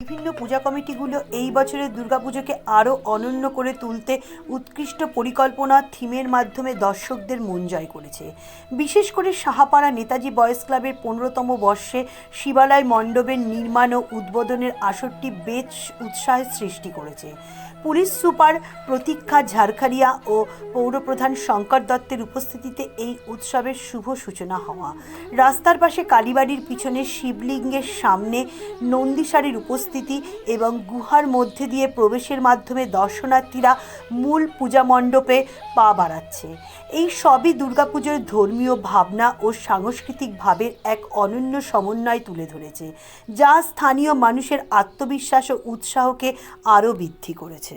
বিভিন্ন পূজা কমিটিগুলো এই বছরের দুর্গাপুজোকে আরও অনন্য করে তুলতে উৎকৃষ্ট পরিকল্পনা থিমের মাধ্যমে দর্শকদের মন জয় করেছে। বিশেষ করে সাহাপাড়া নেতাজি বয়েজ ক্লাবের পনেরোতম বর্ষে শিবালয় মণ্ডপের নির্মাণ ও উদ্বোধনের আসরটি বেশ উৎসাহের সৃষ্টি করেছে। পুলিশ সুপার প্রতীক্ষা ঝাড়খালিয়া ও পৌরপ্রধান শঙ্কর দত্তের উপস্থিতিতে এই উৎসবের শুভ সূচনা হওয়া। রাস্তার পাশে কালীবাড়ির পিছনে শিবলিঙ্গের সামনে নন্দীসারের উপস্থিতি এবং গুহার মধ্যে দিয়ে প্রবেশের মাধ্যমে দর্শনার্থীরা মূল পূজা মণ্ডপে পা বাড়াচ্ছে। এই সবই দুর্গাপুজোর ধর্মীয় ভাবনা ও সাংস্কৃতিক ভাবের এক অনন্য সমন্বয় তুলে ধরেছে, যা স্থানীয় মানুষের আত্মবিশ্বাস ও উৎসাহকে আরও বৃদ্ধি করেছে।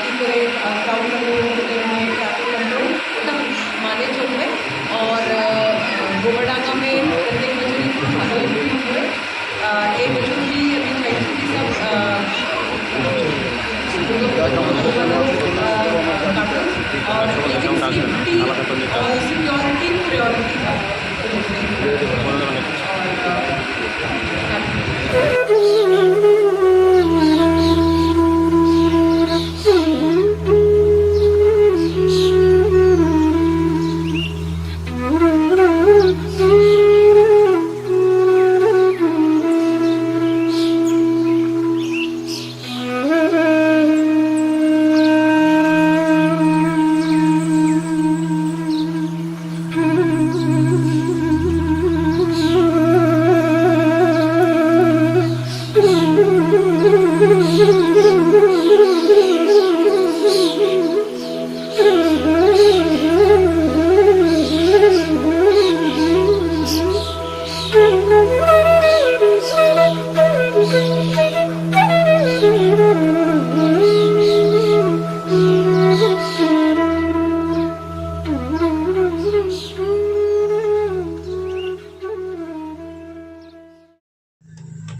কী করে ক্রাউড কন্ট্রোল করতে হয় ट्रैफिक कंट्रोल ওটা মানে চলবে और गोबरडांगा में प्रत्येक बच्चे की भालो एंट्री हुए एक बच्चों की अभी फैक्ट्री की सब और लेकिन सेफ्टी और सिक्योरिटी प्रायोरिटी था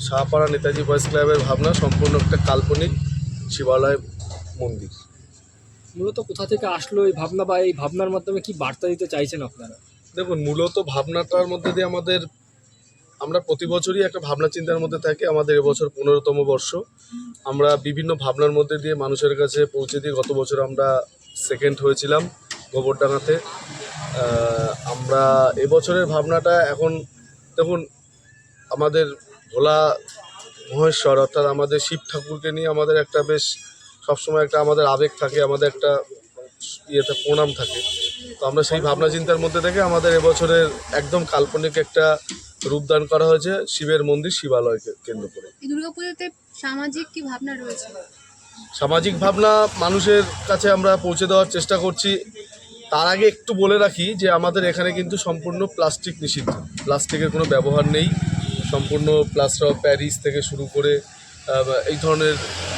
Shahpara Netaji boys ক্লাবের ভাবনা সম্পূর্ণ একটা কাল্পনিক শিবালয় মন্দির। মূলত কোথা থেকে আসলো এই ভাবনা বা এই ভাবনার মাধ্যমে কি বার্তা দিতে চাইছেন আপনারা? দেখুন মূলত ভাবনাটার মধ্যে দিয়ে আমাদের আমরা প্রতি বছরই একটা ভাবনা চিন্তার মধ্যে থাকি আমাদের এবছর পনেরোতম বর্ষ। আমরা বিভিন্ন ভাবনার মধ্যে দিয়ে মানুষের কাছে পৌঁছে দিয়ে গত বছর আমরা সেকেন্ড হয়েছিলাম গোবরডাঙ্গাতে। আহ, আমরা এবছরের ভাবনাটা এখন দেখুন আমাদের ভোলা মহেশ্বর অর্থাৎ আমাদের শিব ঠাকুরকে নিয়ে আমাদের একটা বেশ সবসময় একটা আমাদের আবেগ থাকে আমাদের একটা ইয়েতে প্রণাম থাকে। তো আমরা সেই ভাবনা চিন্তার মধ্যে থেকে আমাদের এবছরের একদম কাল্পনিক একটা রূপদান করা হয়েছে শিবের মন্দির শিবালয়কে কেন্দ্র করে। দুর্গাপুজোতে সামাজিক কি ভাবনা রয়েছে? সামাজিক ভাবনা মানুষের কাছে আমরা পৌঁছে দেওয়ার চেষ্টা করছি। তার আগে একটু বলে রাখি যে আমাদের এখানে কিন্তু সম্পূর্ণ প্লাস্টিক নিষিদ্ধ। প্লাস্টিকের কোনো ব্যবহার নেই। সম্পূর্ণ প্লাস্টার অফ প্যারিস থেকে শুরু করে এই ধরনের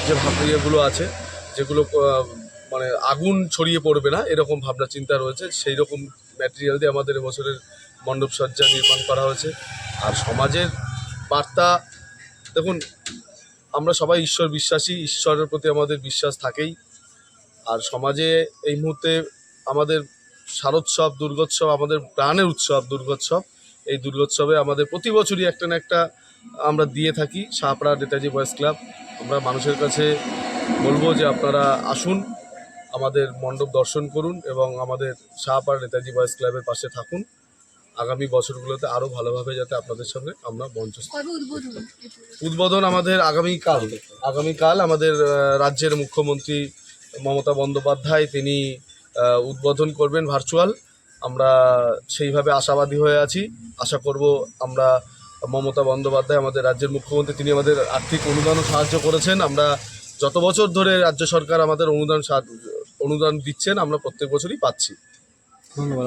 যে ভাব ইয়েগুলো আছে, যেগুলো মানে আগুন ছড়িয়ে পড়বে না, এরকম ভাবনা চিন্তা রয়েছে। সেই রকম ম্যাটেরিয়াল দিয়ে আমাদের এবছরের মণ্ডপ সজ্জা নির্মাণ করা হয়েছে। আর সমাজের বার্তা, দেখুন, আমরা সবাই ঈশ্বর বিশ্বাসী, ঈশ্বরের প্রতি আমাদের বিশ্বাস থাকেই। আর সমাজে এই মুহূর্তে আমাদের শারদোৎসব দুর্গোৎসব, আমাদের প্রাণের উৎসব, দুর্গোৎসব এই দুর্গোৎসবে আমাদের প্রতি বছরই একটা না একটা আমরা দিয়ে থাকি শাহপাড়া নেতাজি বয়েজ ক্লাব। আমরা মানুষের কাছে বলব যে আপনারা আসুন আমাদের মণ্ডপ দর্শন করুন এবং আমাদের শাহপাড়া নেতাজি বয়েজ ক্লাবের পাশে থাকুন। আগামী বছরগুলোতে আরও ভালোভাবে যাতে আপনাদের সঙ্গে আমরা মঞ্চ? উদ্বোধন? আমাদের আগামীকাল আগামীকাল আমাদের রাজ্যের মুখ্যমন্ত্রী মমতা বন্দ্যোপাধ্যায় তিনি উদ্বোধন করবেন ভার্চুয়াল আমরা সেইভাবে আশাবাদী হয়ে আছি। আশা করব আমরা মমতা বন্দ্যোপাধ্যায় আমাদের রাজ্যের মুখ্যমন্ত্রী, তিনি আমাদের আর্থিক অনুদানও সাহায্য করেছেন। আমরা যত বছর ধরে রাজ্য সরকার আমাদের অনুদান অনুদান দিচ্ছেন, আমরা প্রত্যেক বছরই পাচ্ছি। ধন্যবাদ।